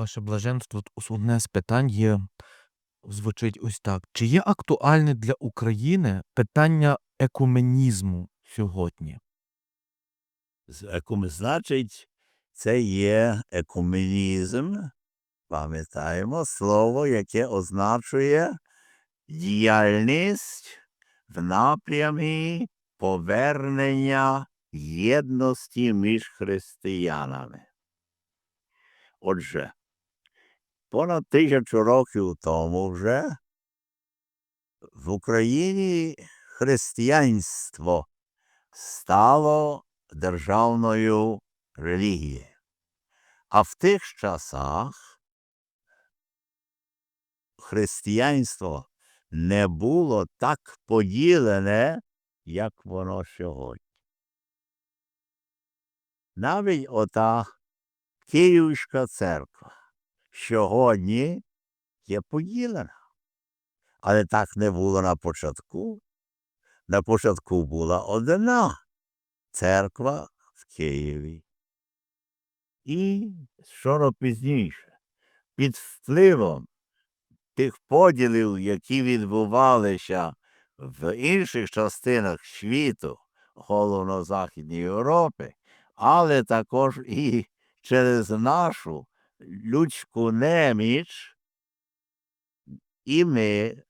Ваше блаженство, одне з питань є, звучить ось так. Чи є актуальне для України питання екуменізму сьогодні? Екум- Значить, це є екуменізм. Пам'ятаємо слово, яке означує діяльність в напрямі повернення єдності між християнами. Отже, понад тисячу років тому вже в Україні християнство стало державною релігією. А в тих часах християнство не було так поділене, як воно сьогодні. Навіть ота Київська церква сьогодні є поділена. Але так не було на початку. На початку була одна церква в Києві. І що пізніше, під впливом тих поділів, які відбувалися в інших частинах світу, головно Західній Європи, але також і через нашу людську неміч, і ми,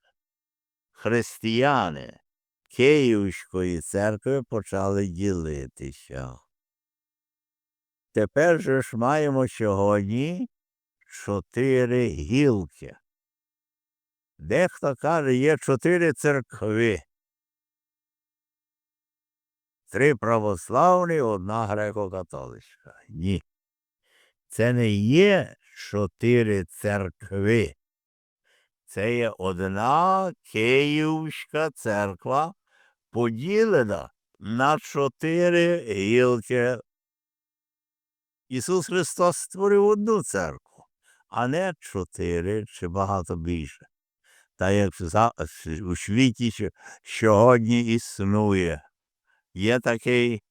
християни, Київської церкви почали ділитися. Тепер же ж маємо сьогодні чотири гілки. Дехто каже, є чотири церкви. Три православні, одна греко-католицька. Ні. Це не є чотири церкви. Це є одна Київська церква, поділена на чотири гілки. Ісус Христос створив одну церкву, а не чотири чи багато більше. Та як у світі сьогодні існує. Є такий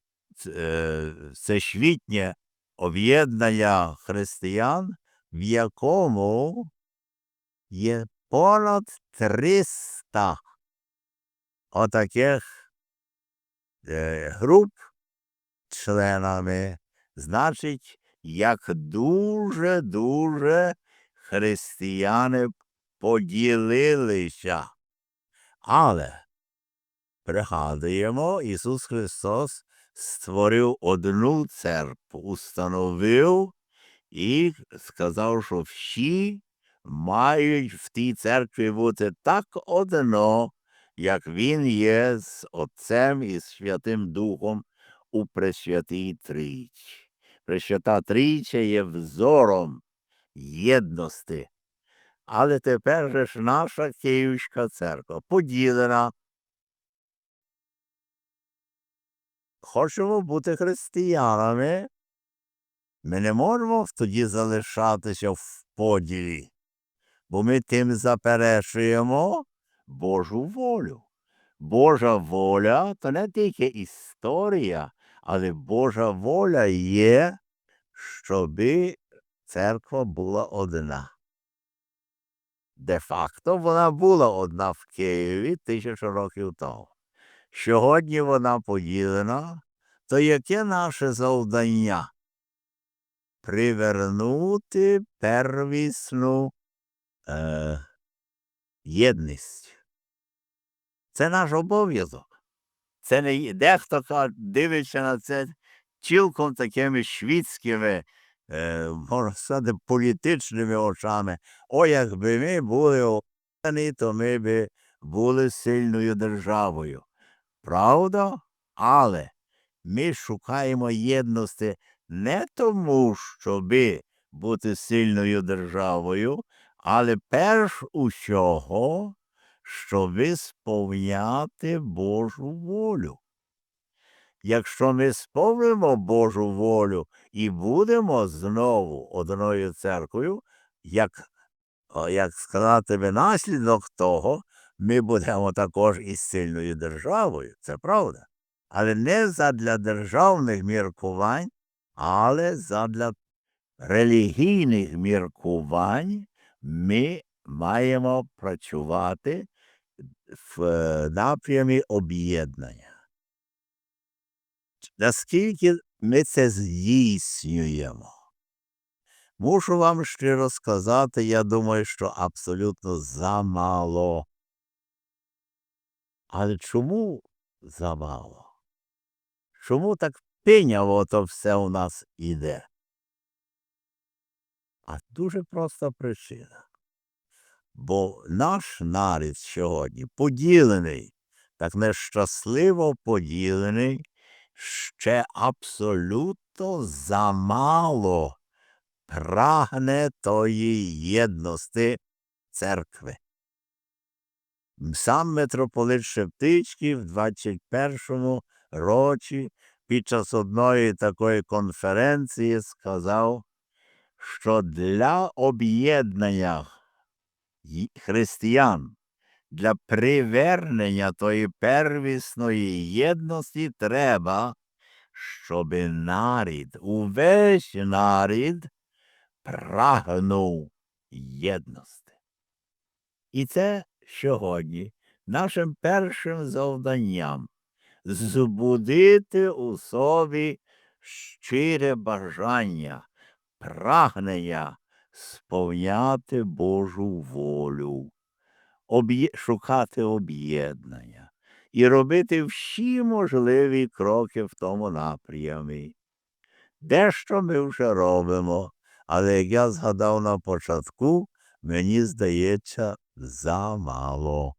е, всесвітнє об'єднання християн, в якому є понад 300 отаких е, груп членами. Значить, як дуже-дуже християни поділилися. Але пригадуємо, Ісус Христос створив одну церкву, установив і сказав, що всі мають в тій церкві бути так одно, як Він є з Отцем і Святим Духом у Пресвятій Трійці. Пресвята Трійця є взором єдності. Але тепер же ж наша Київська церква поділена. Хочемо бути християнами. Ми не можемо тоді залишатися в поділі, бо ми тим заперечуємо Божу волю. Божа воля то не тільки історія, але Божа воля є, щоби церква була одна. Де-факто вона була одна в Києві тисячу років тому. Сьогодні вона поділена, то яке наше завдання? Привернути первісну е, єдність. Це наш обов'язок. Це не дехто дивиться на це цілком такими світськими, е, можна сказати, політичними очами. О, якби ми були об'єднані, то ми би були сильною державою. Правда? Але ми шукаємо єдності не тому, щоби бути сильною державою, але перш усього, щоби сповняти Божу волю. Якщо ми сповнимо Божу волю і будемо знову одною церквою, як, як сказати наслідок того, ми будемо також і сильною державою, це правда. Але не задля державних міркувань, але задля релігійних міркувань ми маємо працювати в е, напрямі об'єднання. Наскільки ми це здійснюємо? Мушу вам щиро сказати, я думаю, що абсолютно замало. Але чому замало? Чому так пиняво то все у нас іде? А дуже проста причина. Бо наш нарід сьогодні поділений, так нещасливо поділений, ще абсолютно замало прагне тої єдності церкви. Сам митрополит Шептицький в 21-му році під час одної такої конференції сказав, що для об'єднання християн, для привернення тої первісної єдності треба, щоб нарід, увесь нарід прагнув єдності. І це сьогодні нашим першим завданням збудити у собі щире бажання, прагнення сповняти Божу волю, шукати об'єднання і робити всі можливі кроки в тому напрямі. Дещо ми вже робимо, але як я згадав на початку, мені здається, замало.